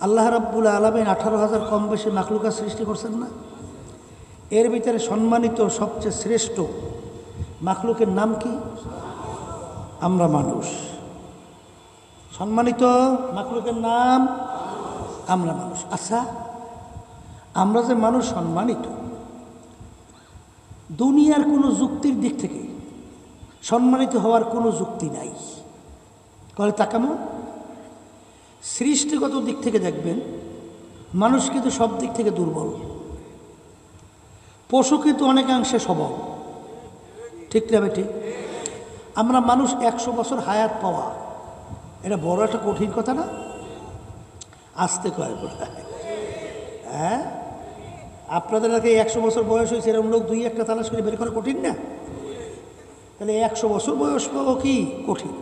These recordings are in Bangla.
আল্লাহ রাব্বুল আলমিন আঠারো হাজার কম বেশি মাকলুকা সৃষ্টি করছেন না? এর ভিতরে সম্মানিত সবচেয়ে শ্রেষ্ঠ মাকলুকের নাম কি? আমরা মানুষ। সম্মানিত মাকলুকের নাম আমরা মানুষ। আচ্ছা আমরা যে মানুষ সম্মানিত, দুনিয়ার কোনো যুক্তির দিক থেকে সম্মানিত হওয়ার কোনো যুক্তি নাই। কলে তাকামো। সৃষ্টিগত দিক থেকে দেখবেন মানুষ কিন্তু সব দিক থেকে দুর্বল। পশু কিন্তু অনেকাংশে সবল। ঠিক না ঠিক আমরা মানুষ একশো বছর হায়াত পাওয়া, এটা বড় একটা কঠিন কথা না? আসতে কয় হ্যাঁ? আপনাদের আগে একশো বছর বয়স হয়েছে, এরকম লোক দুই একটা তালাশ করে বের করা কঠিন না? তাহলে একশো বছর বয়স পাবো কি কঠিন?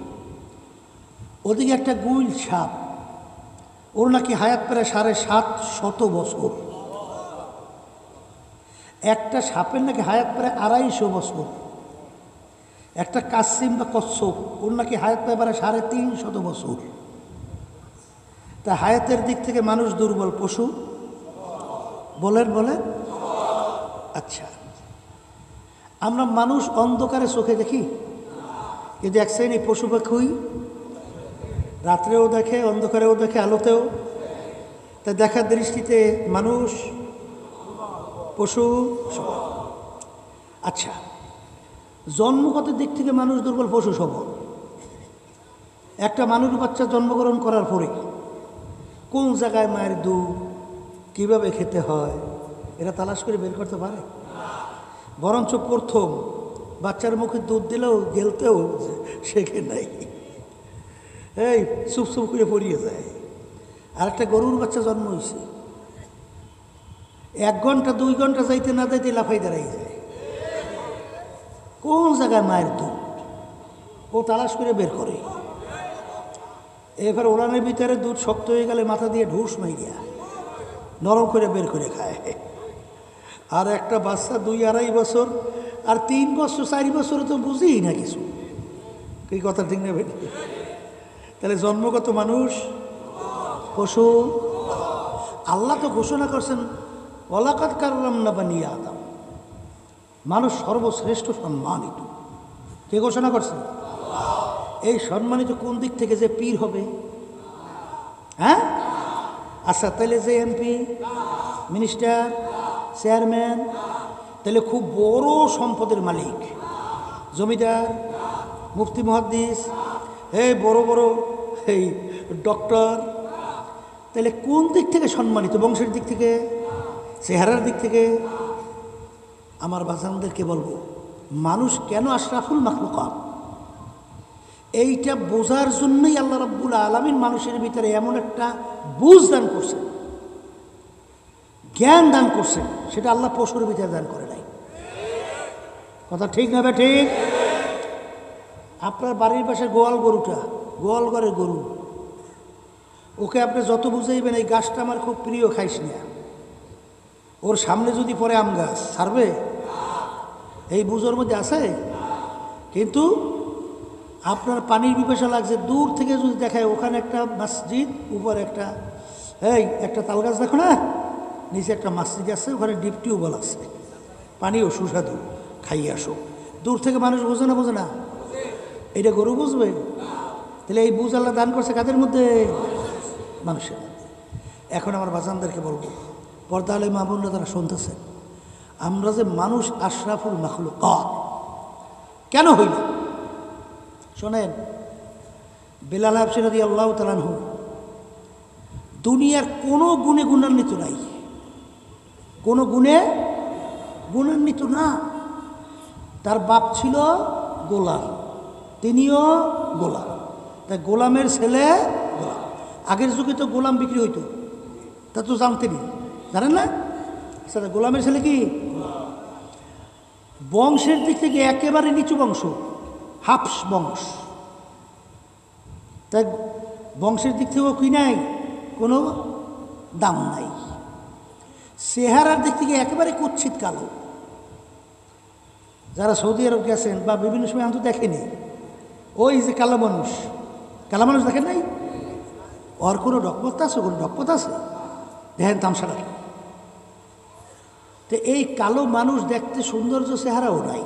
ওদিকে একটা গুইল সাপ ওর নাকি হায়াত প্রায় সাড়ে সাত শত বছর। একটা সাপের নাকি হায়াত প্রায় আড়াইশো বছর। একটা কাসিম বা কচ্ছপ, ওর নাকি হায়াত প্রায় প্রায় সাড়ে তিন শত বছর। তা হায়াতের দিক থেকে মানুষ দুর্বল পশু? বলেন বলেন। আচ্ছা। আমরা মানুষ অন্ধকারে চোখে দেখি। এই এক শ্রেণি পশু পাখি রাত্রেও দেখে, অন্ধকারেও দেখে, আলোতেও। তা দেখার দৃষ্টিতে মানুষ, পশু আচ্ছা জন্মগত দিক থেকে মানুষ দুর্বল, পশু, সবল? একটা মানুষ বাচ্চা জন্মগ্রহণ করার পরে কোন জায়গায় মায়ের দুধ, কীভাবে খেতে হয়, এরা তালাশ করে বের করতে পারে? বরঞ্চ প্রথম বাচ্চার মুখে দুধ দিলেও গেলতেও শেখে নাই এই, চুপ চুপ করে পড়িয়ে যায় আর একটা গরুর বাচ্চা জন্ম হয়েছে এক ঘণ্টা, দুই ঘণ্টা যাইতে না যাইতে লাফাই দাঁড়াই যায়। কোন জায়গায় মায়ের দুধ? ও তালাশ করে বের করে। এবার ওলানের ভিতরে দুধ শক্ত হয়ে গেলে মাথা দিয়ে ঢুস মাইয়া নরম করে বের করে খায়। আর একটা বাচ্চা দুই আড়াই বছর, আর তিন বছর, চারি বছরে তো বুঝিই না কিছু। এই কথা ঠিক নেবে তাহলে জন্মগত মানুষ, পশু। আল্লাহ তো ঘোষণা করছেন অলাকাত কারলাম না বানিয়ে আদাম। মানুষ সর্বশ্রেষ্ঠ সম্মানিত। কে ঘোষণা করছেন? এই সম্মানিত কোন দিক থেকে যে পীর হবে? হ্যাঁ? আচ্ছা তাহলে যে এমপি, মিনিস্টার, চেয়ারম্যান, তাহলে খুব বড় সম্পদের মালিক। জমিদার, মুফতি, মহাদ্দিস এই বড় বড় এই ডক্টর, তাহলে কোন দিক থেকে সম্মানিত? বংশের দিক থেকে? চেহারার দিক থেকে? আমার বাজানদেরকে বলব, মানুষ কেন আশরাফুল মাখলুকাত? এইটা বোঝার জন্যই আল্লাহ রাব্বুল আলমিন মানুষের ভিতরে এমন একটা বুঝ দান করছেন, জ্ঞান দান করছেন, সেটা আল্লাহ পশুর ভিতরে দান করে নাই। কথা ঠিক না ঠিক? আপনার বাড়ির পাশে গোয়াল গরুটা, গোয়াল ঘরের গরু। ওকে আপনি যত বুঝাইবেন, এই গাছটা আমার খুব প্রিয়, খাইস না। ওর সামনে যদি পরে আম গাছ, ছাড়বে? এই বুঝোর মধ্যে আছে? কিন্তু আপনার পানির বিপাশা লাগছে, দূর থেকে যদি দেখায়, ওখানে একটা মসজিদ, উপরে একটা, এই, একটা তাল গাছ দেখো না? নিচে একটা মসজিদ আছে, ওখানে ডিপ টিউবওয়েল আছে। পানিও সুস্বাদু, খাইয়ে আসো। দূর থেকে মানুষ বোঝে না বোঝে না? এটা গরু বুঝবে? তাহলে এই বুঝ আল্লাহ দান করছে কাদের মধ্যে? মানুষের এখন আমার বাজানদেরকে বলব, পর্দা আলী মাহবুল্লা তারা শুনতেছেন আমরা যে মানুষ আশরাফুল মাখলু কেন হইল? শোনেন, বেলাল হাফসিরাদি আল্লাহ তালানহু দুনিয়ার কোনো গুণে গুণান্বিত নাই। কোনো গুণে গুণান্বিত না। তার বাপ ছিল গোলাম। তিনিও গোলাম। তাই গোলামের ছেলে গোলাম। আগের যুগে তো গোলাম বিক্রি হইতো। তা তো জানতেনি জানেন না? আচ্ছা গোলামের ছেলে কি? বংশের দিক থেকে একেবারে নিচু বংশ, হাফস বংশ। তাই বংশের দিক থেকেও কি নাই? কোনো দাম নাই। চেহারার দিক থেকে একেবারে কুচ্ছিত কালো। যারা সৌদি আরব গেছেন বা বিভিন্ন সময় আমি তো দেখেনি ওই যে কালো মানুষ। কালো মানুষ দেখেন নাই? ওর কোনো ডকপত আছে? কোনো ডকপত আছে? দেখেন তামসাটা। তো এই কালো মানুষ দেখতে সৌন্দর্য চেহারাও নাই।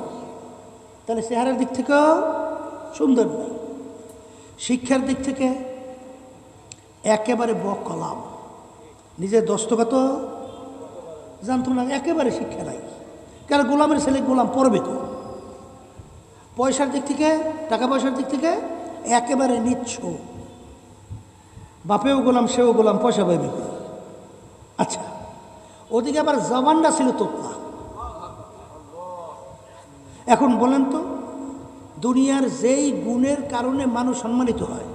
তাহলে চেহারার দিক থেকেও সুন্দর নাই। শিক্ষার দিক থেকে একেবারে বক কলাম নিজের দস্তগত জানতো না, একেবারে শিক্ষা নাই। কারণ গোলামের ছেলে গোলাম পড়বে তো পয়সার দিক থেকে, টাকা পয়সার দিক থেকে একেবারে নিচ্ছ। বাপেও গোলাম, সেও গোলাম, পয়সা পাইবে? আচ্ছা ওদিকে আবার জবানটা ছিল তোতলা। এখন বলেন তো, দুনিয়ার যেই গুণের কারণে মানুষ সম্মানিত হয়,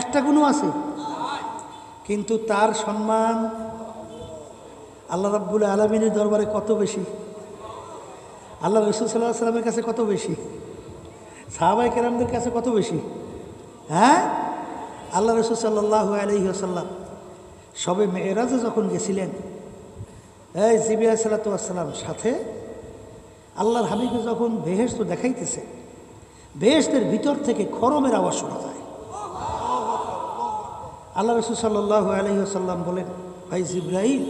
একটা গুণও আছে, কিন্তু তার সম্মান আল্লাহ রাব্বুল আলমিনের দরবারে কত বেশি? আল্লাহ রসুল সাল্লাহ সাল্লামের কাছে কত বেশি? সাহাবাই কেরামদের কাছে কত বেশি? হ্যাঁ? আল্লাহ রসুল সাল্লাহ আলহি আসাল্লাম সবে মেয়েরাজে যখন গেছিলেন, এই জিবিয়া সাল্লাতাম সাথে আল্লাহর হাবিকে যখন বেহেস্ত দেখাইতেছে বেহেস্তের ভিতর থেকে খরমের আওয়াজ শোনা যায়। আল্লাহ রসুল সাল্লাহ আলহি আসাল্লাম বলেন, ভাই জিব্রাহিম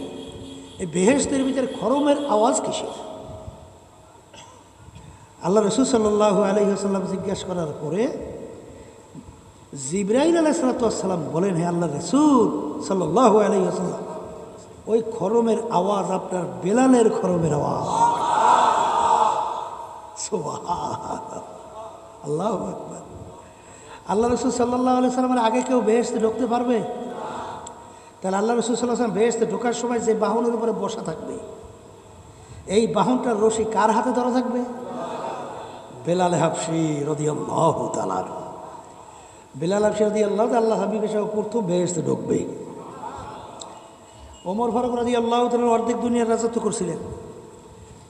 এই বেহেস্তের ভিতরে খরমের আওয়াজ কিসের? আল্লাহ রসুল সাল্লাহ আলহিহাসাল্লাম জিজ্ঞাসা করার পরে জিব্রাহিল আলাইসালাতাম বলেন, হে আল্লাহ রসুল সাল্লাহ আলহিহাসাল্লাম ওই খরমের আওয়াজ আপনার বেলালের খরমের আওয়াজ। আল্লাহ আল্লাহ রসুল সাল্লাহ আলি সাল্লামের আগে কেউ বেহেস্তে ঢুকতে পারবে? তাহলে আল্লাহ রসুল সাল্লাহ সাল্লাম বেহেস্তে ঢোকার সময় যে বাহনের উপরে বসা থাকবে, এই বাহনটার রশি কার হাতে ধরা থাকবে? বেলাল হাফসি রদি আল্লাহ তালার বেলাল হাফসি রদি আল্লাহ আল্লাহ হাবিব এসব প্রথম বেহেস্তে ঢুকবে। ওমর ফারুক রদি আল্লাহ তালার অর্ধেক দুনিয়ার রাজত্ব করছিলেন।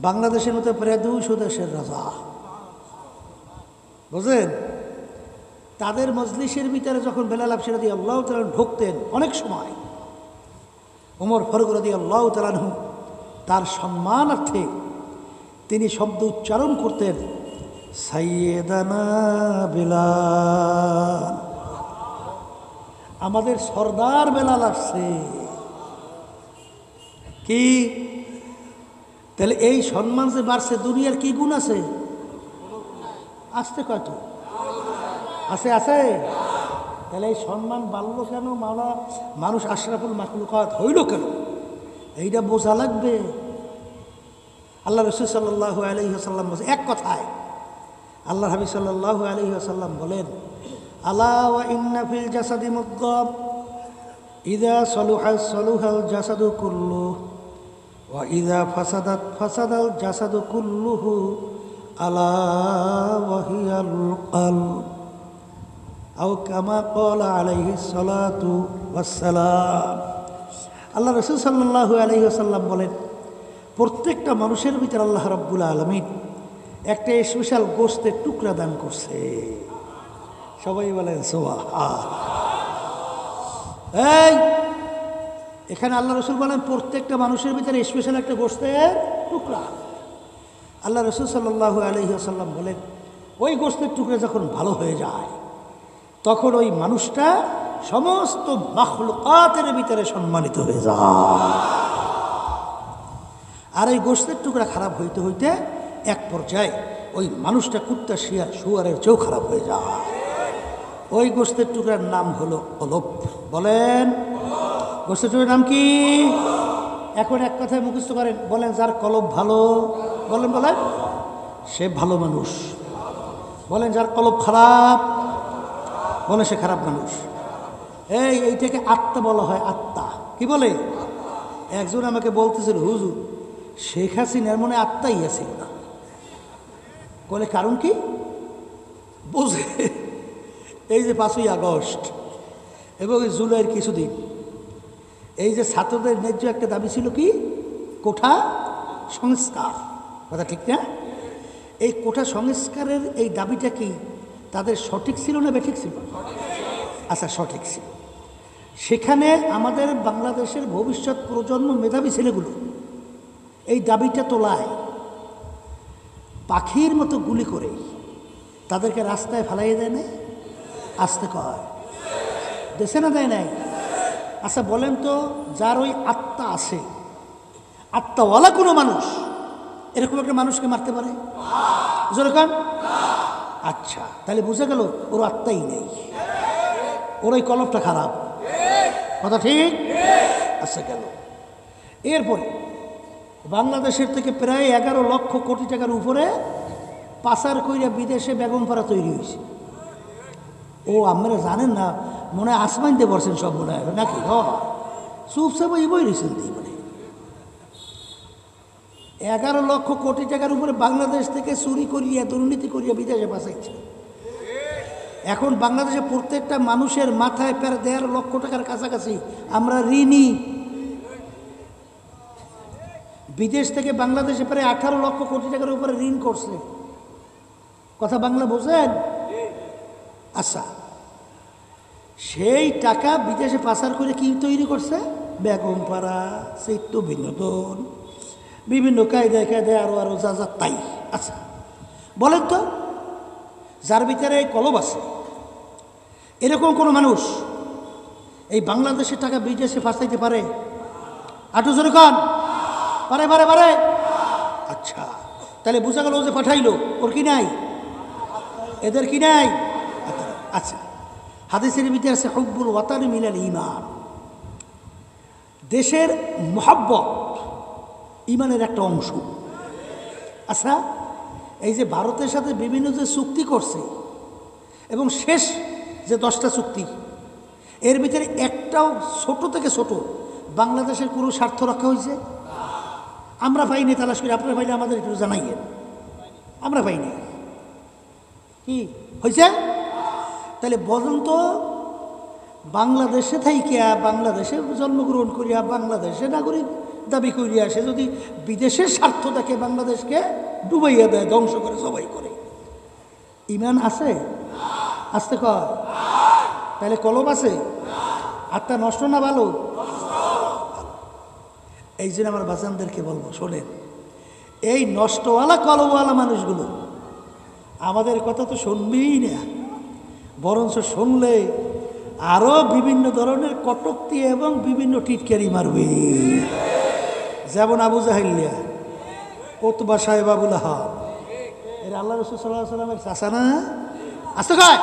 বাংলাদেশের মতো প্রায় দুইশো দেশের রাজা। বুঝলেন? তাদের মজলিসের ভিতরে যখন বেলাল হাফসি রদি আল্লাহ তালা ঢুকতেন অনেক সময়, ওমর ফারুক রদি আল্লাহ তালানহু তার সম্মানার্থে তিনি শব্দ উচ্চারণ করতেন। সাইয়েদানা আমাদের সর্দার বেলাল আসছে। কি? তাহলে এই সম্মান যে বাড়ছে, দুনিয়ার কি গুণ আছে? আসতে কত আছে আছে? তাহলে এই সম্মান বাড়লো কেন? মাওলা, মানুষ আশরাফুল মাকলুকাত হইল কেন? এইটা বোঝা লাগবে। আল্লাহ রসুল সাল্লাহ আলহিহাসাল্লাম এক কথায় আল্লাহ হাবি সাল্লাহ আলহিহাসাল্লাম বলেন আল্লাহ ইন্নাফিল জাসাদি মুদ্দব ইদা সলুহাল সলুহাল জাসাদু কুল্লু ও ইদা ফাসাদাত ফাসাদাল জাসাদু কুল্লুহু আলা ওয়াহিয়াল কাল। আও কামা কল আলাইহি সালাতু ওয়াসসালাম। আল্লাহ রসুল সাল্লাহ আলহিহাসাল্লাম বলেন, প্রত্যেকটা মানুষের ভিতরে আল্লাহ রব্বুল আলমিন একটা স্পেশাল গোস্তের টুকরা দান করছে। সবাই বলেন সোয়া এই, এখানে আল্লাহ রসুল বলেন, প্রত্যেকটা মানুষের ভিতরে স্পেশাল একটা গোস্তের টুকরা। আল্লাহ রসুল সাল্লাহ আলহিহাসাল্লাম বলেন, ওই গোস্তের টুকরা যখন ভালো হয়ে যায়, তখন ওই মানুষটা সমস্ত মাখলুকাতের ভিতরে সম্মানিত হয়ে যায়। আর এই গোস্তের টুকরা খারাপ হইতে হইতে এক পর্যায়ে ওই মানুষটা কুত্তা শিয়ার শুয়ারের চেয়েও খারাপ হয়ে যায়। ওই গোস্তের টুকরার নাম হলো অলপ বলেন গোস্তের টুকরার নাম কি? এখন এক কথায় মুখস্থ করেন, বলেন, যার কলব ভালো। বলেন বলেন, সে ভালো মানুষ। বলেন, যার কলব খারাপ? বলে সে খারাপ মানুষ। এই, এইটাকে আত্মা বলা হয়, আত্মা। কি বলে? একজন আমাকে বলতেছিল হুজুর, শেখ হাসিনার মনে আত্মাই আছে। না বলে, কারণ কি? বুঝে এই যে পাঁচই আগস্ট এবং জুলাইয়ের কিছুদিন, এই যে ছাত্রদের ন্যায্য একটা দাবি ছিল কি? কোঠা সংস্কার। কথা ঠিক না? এই কোঠা সংস্কারের এই দাবিটা কি তাদের সঠিক ছিল না বেঠিক ছিল? আচ্ছা সঠিক ছিল। সেখানে আমাদের বাংলাদেশের ভবিষ্যৎ প্রজন্ম মেধাবী ছেলেগুলো এই দাবিটা তোলায়। পাখির মতো গুলি করে তাদেরকে রাস্তায় ফেলাইয়ে দেয় না আসতে কয়। দেশে না দেয় নাই? আচ্ছা বলেন তো যার ওই আত্মা আছে, আত্মাওয়ালা কোনো মানুষ, এরকম একটা মানুষকে মারতে পারে? যেরকম আচ্ছা তাহলে বুঝে গেল ওর আত্মাই নেই। ওর ওই কলপটা খারাপ। কথা ঠিক? আচ্ছা গেল। এরপরে বাংলাদেশের থেকে প্রায় এগারো লক্ষ কোটি টাকার উপরে পাচার কইরা বিদেশে বেগমপাড়া তৈরি হয়েছে ও, আপনারা জানেন না, মনে হয় আসমান দিয়ে বসেন সব মনে হয়, নাকি? হ। চুপচাপ বই রয়েছেন মানে এগারো লক্ষ কোটি টাকার উপরে বাংলাদেশ থেকে চুরি করিয়া, দুর্নীতি করিয়া বিদেশে পাঠাইছে এখন বাংলাদেশে প্রত্যেকটা মানুষের মাথায় প্রায় দেড় লক্ষ টাকার কাছাকাছি আমরা ঋণী বিদেশ থেকে বাংলাদেশে প্রায় আঠারো লক্ষ কোটি টাকার উপরে ঋণ করছে। কথা বাংলা বোঝেন? আচ্ছা। সেই টাকা বিদেশে পাচার করে কি তৈরি করছে? বেগম পাড়া, চিত্ত বিনোদন, বিভিন্ন কায়দায় কায়দায় আরও আরও যা যা তাই। আচ্ছা বলেন তো, যার ভিতরে এই কলব আছে, এরকম কোনো মানুষ এই বাংলাদেশের টাকা বিদেশে ফাঁসাইতে পারে? আটু জোরে পারে পারে পারে আচ্ছা তাহলে বোঝা গেল যে পাঠাইলো, ওর কি নাই? এদের কি নাই? আচ্ছা হাদিসের ভিতরে আছে, হব্বুল ওয়াতান মিলাল ইমান দেশের মহাব্বত ইমানের একটা অংশ। আচ্ছা এই যে ভারতের সাথে বিভিন্ন যে চুক্তি করছে, এবং শেষ যে দশটা চুক্তি, এর ভিতরে একটাও ছোট থেকে ছোট, বাংলাদেশের কোনো স্বার্থ রক্ষা হয়েছে? আমরা পাইনি তালাশ করি, আপনারা পাইলে আমাদের একটু জানাইয়েন। আমরা পাইনি। কি? হয়েছে তাহলে বলুন তো, বাংলাদেশে থাইকিয়া বাংলাদেশে জন্মগ্রহণ করিয়া বাংলাদেশে নাগরিক দাবি করিয়া সে যদি বিদেশের স্বার্থ থাকে বাংলাদেশকে ডুবাইয়া দেয়, ধ্বংস করে সবাই করে। ইমান আছে? আসতে কয়? তাহলে কলম আছে? আত্মা নষ্ট না ভালো এই জন্য আমার বাজানদেরকে বলব, শোনেন, এই নষ্টওয়ালা কলমওয়ালা মানুষগুলো, আমাদের কথা তো শুনবেই না। বরঞ্চ শুনলে আরও বিভিন্ন ধরনের কটক্তি এবং বিভিন্ন টিটকারি মারবে। যেমন আবু জাহিল্লিয়া ওতবা সাহেব আবুল আহাব। এর আল্লাহ রসুল সাল্লাহ সাল্লামের চাষা না? আসতে কয়?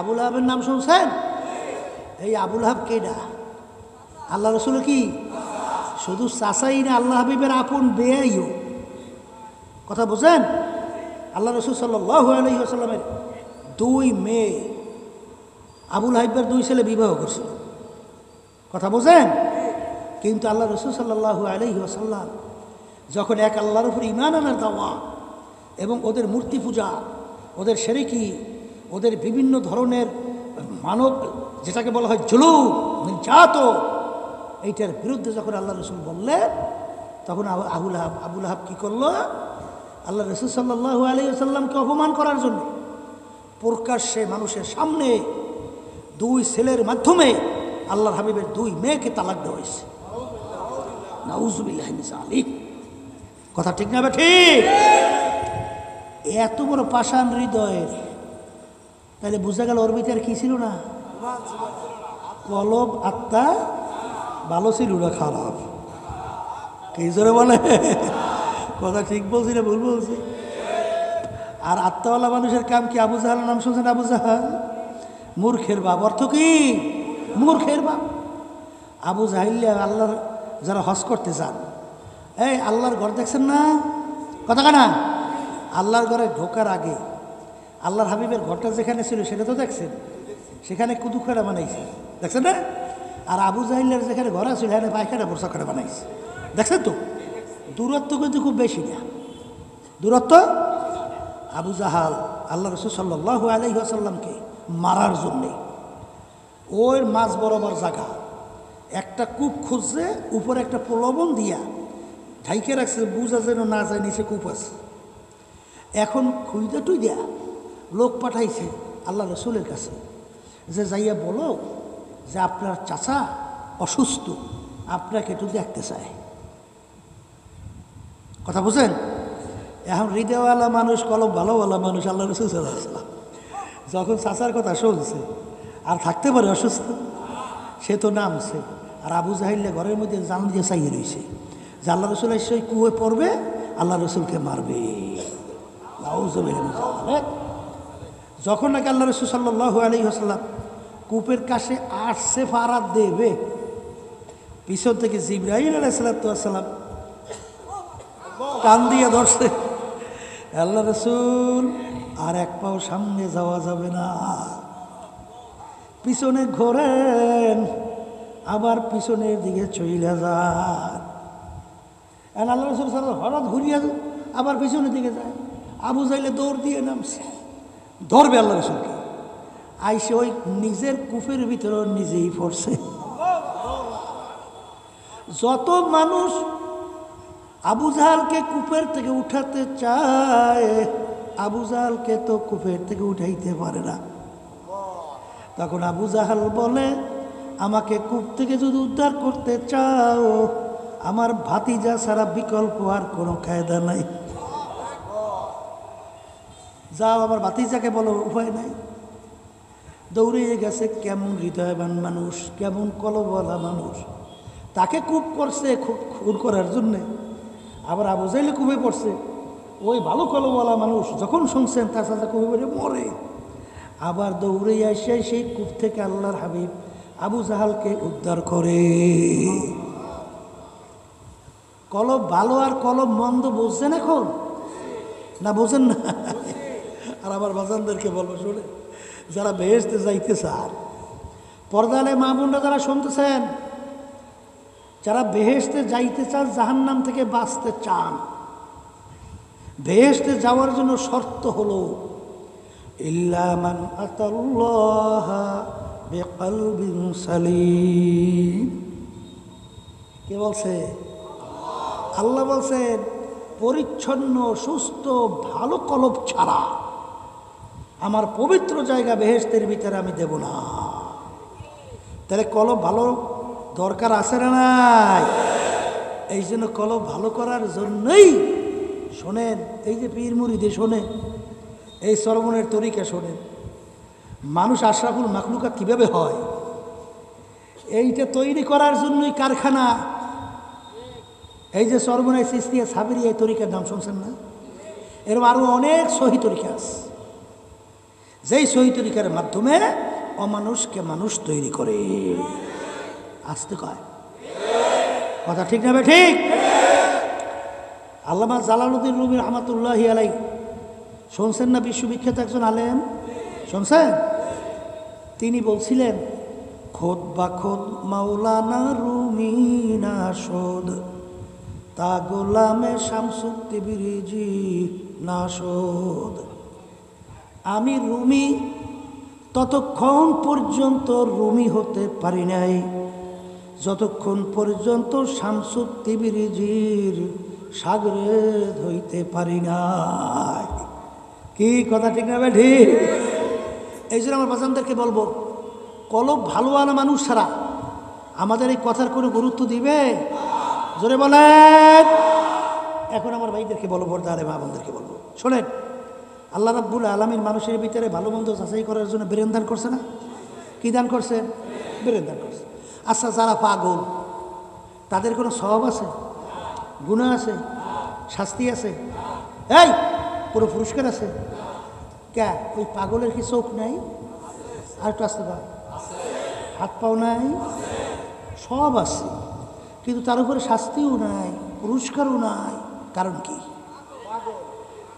আবুল আহাবের নাম শুনছেন? এই আবুল আহাব কেডা? আল্লাহ রসুল কি? শুধু চাষাই না আল্লাহ হাবিবের আপন বেয়াইও। কথা বুঝেন? আল্লাহ রসুল সাল্লাহ আলহিহাসাল্লামের দুই মেয়ে আবুল হাইবের দুই ছেলে বিবাহ করছিল। কথা বোঝেন? কিন্তু আল্লাহ রসুল সাল্লাহ আলহি আসাল্লাম যখন এক আল্লাহর উপর ইমান আনার দাওয়া এবং ওদের মূর্তি পূজা, ওদের সেরেকি, ওদের বিভিন্ন ধরনের মানব, যেটাকে বলা হয় জুলুম নির্যাত এইটার বিরুদ্ধে যখন আল্লাহ রসুল বললেন, তখন আবুল আহাব আবুল আহাব কী করল? আল্লাহ রসুল সাল্লাহ আলী আসাল্লামকে অপমান করার জন্য প্রকাশ্যে মানুষের সামনে দুই ছেলের মাধ্যমে আল্লাহর হাবিবের দুই মেয়েকে তালাক দেওয়া হয়েছে। কথা ঠিক না ঠিক এত বড় পাষাণ হৃদয়ের। তাহলে বোঝা গেল ওর কি ছিল না? কলব, আত্মা ভালো ছিল না, খারাপ। কি জোরে বলে? কথা ঠিক বলছি না, ভুল বলছি? আর আত্মাওয়ালা মানুষের কাম কি আবু জাহাল নাম শুনছেন আবু জাহাল? মূর্খের বাপ। অর্থ কি? মূর্খের বাপ। আবু জাহিল্লা আল্লাহর যারা হজ করতে চান এই আল্লাহর ঘর দেখছেন না? কথা কানা? আল্লাহর ঘরে ঢোকার আগে আল্লাহর হাবিবের ঘরটা যেখানে ছিল সেটা তো দেখছেন? সেখানে কুদুখানা বানাইছে। দেখছেন না? আর আবু জাহিল্লার যেখানে ঘর আছে, সেখানে পায়খানা বর্ষাখানা বানাইছে। দেখছেন তো? দূরত্ব কিন্তু খুব বেশি না। দূরত্ব? আবু জাহাল আল্লাহ রসুল সাল্লাহ আলহি আসাল্লামকে মারার জন্যে। ওর মাছ বরাবর জায়গা। একটা কূপ খুঁজছে, উপরে একটা প্রলোভন দিয়া ঢাইকে রাখছে, বুঝা যেন না যায় নিচে কূপ আছে। এখন খুঁজতে টুই দেয়া লোক পাঠাইছে আল্লাহ রসুলের কাছে। যে যাইয়া বলো যে আপনার চাচা অসুস্থ, আপনাকে একটু দেখতে চায়। কথা বুঝেন এখন হৃদয়ওয়ালা মানুষ, কলম ভালোওয়ালা মানুষ, আল্লাহ রসুল যখন চাচার কথা শুনছে, আর থাকতে পারে অসুস্থ? সে তো নামছে। আর আবু জাহিল্লা ঘরের মধ্যে জান দিয়ে চাইয়ে রয়েছে। যে আল্লাহ রসুল এসে কুয়ে পড়বে, আল্লাহ রসুলকে মারবে। যখন নাকি আল্লাহ রসুল সাল্লাহ আলী হাসাল্লাম কূপের কাছে আসছে ফারাত দেবে। পিছন থেকে জিব্রাহিম আলাইসালাম টান দিয়ে ধরছে। আল্লাহ রসুল, আর এক পাও সামনে যাওয়া যাবে না। পিছনে ঘোরেন, আবার পিছনের দিকে চলে যান। আল্লাহ রসুল সাল্লাম হঠাৎ ঘুরিয়ে আবার পিছনের দিকে যায়। আবু যাইলে দৌড় দিয়ে নামছে। ধরবে আল্লাহ রসুলকে। আইসে ওই নিজের কুফের ভিতরে নিজেই পড়ছে। যত মানুষ আবু জাহালকে কূপের থেকে উঠাতে চায়, আবু জাহালকে তো কূপের থেকে উঠাইতে পারে না। তখন আবু জাহাল বলে, আমাকে কূপ থেকে যদি উদ্ধার করতে চাও, আমার ভাতিজা ছাড়া বিকল্প আর কোনো কায়দা নাই। যাও আমার ভাতিজাকে বলো, উপায় নাই। দৌড়িয়ে গেছে কেমন হৃদয়বান মানুষ, কেমন কলবলা মানুষ। তাকে কূপ করছে খুন করার জন্যে। আবার আবু জাইলে কূপে পড়ছে। ওই ভালো কলবলা মানুষ যখন শুনছেন, তার সাথে কূপে পড়ে মরে। আবার দৌড়ে এসে সেই কূপ থেকে আল্লাহর হাবিব আবু জাহালকে উদ্ধার করে। কলব ভালো আর কলব মন্দ বুঝছেন এখন? না বোঝেন না? আর আমার বাজানদেরকে বলব, শুনে। যারা বেহেস্তে যাইতে চান পর্দালে মা বোনরা যারা শুনতেছেন, যারা বেহেস্তে যাইতে চান, জাহান্নাম থেকে বাঁচতে চান। বেহেস্তে যাওয়ার জন্য শর্ত হলো ইল্লামান কে বলছে? আল্লাহ বলছেন, পরিচ্ছন্ন, সুস্থ, ভালো কলব ছাড়া। আমার পবিত্র জায়গা বেহেস্তের ভিতরে আমি দেব না। তাহলে কলব ভালো দরকার আছে না নাই? এই জন্য কলব ভালো করার জন্যই শোনেন, এই যে পীর মুড়িদে শোনেন, এই সরমনের তরিকা শোনেন, মানুষ আশরাফুল মাখলুকা কীভাবে হয়? এইটা তৈরি করার জন্যই কারখানা। এই যে সর্বনায় সিস্তিয়া সাবেরি এই তরিকার নাম শুনছেন না? এরকম আরও অনেক সহি তরিকা আছে। যেই সহি তরিকার মাধ্যমে অমানুষকে মানুষ তৈরি করে। আসতে কয়। কথা ঠিক না ঠিক? আল্লামা জালালুদ্দিন রুমি রহমাতুল্লাহ আলাই শুনছেন না বিশ্ববিখ্যাত একজন আলেম? শুনছেন? তিনি বলছিলেন, খোদ বা খোদ মাওলানা রুমি না শোধ তা গোলামে শামসুক্তি বিরিজি না শোধ আমি রুমি, ততক্ষণ পর্যন্ত রুমি হতে পারি নাই। যতক্ষণ পর্যন্ত শামসুক্তি বিরিজির সাগরে ধইতে পারি নাই। কি কথা, ঠিক না ঠিক এই জন্য আমার বাজানদেরকে বলব, কলব আনা মানুষ ছাড়া আমাদের এই কথার কোনো গুরুত্ব দিবে? জোরে বলেন। এখন আমার ভাইদেরকে বলব বর্দারে মা বোনদেরকে বলব। শোনেন আল্লাহ রাব্বুল আলমীর মানুষের ভিতরে ভালো মন্দ যাচাই করার জন্য বেরেন দান করছে না? কি দান করছে? বেরেন দান করছে। আচ্ছা যারা পাগল, তাদের কোনো স্বভাব আছে? গুণা আছে? শাস্তি আছে? এই পুরো পুরস্কার আছে? কে? ওই পাগলের কি চোখ নাই? আর একটু আসতে পার হাত পাও নাই? সব আছে। কিন্তু তার উপরে শাস্তিও নাই, পুরস্কারও নাই। কারণ কি?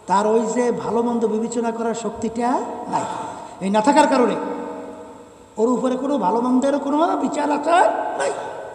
তার ওই যে ভালো মন্দ বিবেচনা করার শক্তিটা নাই। এই না থাকার কারণে ওর উপরে কোনো ভালো মন্দের কোনো বিচার আচার নাই।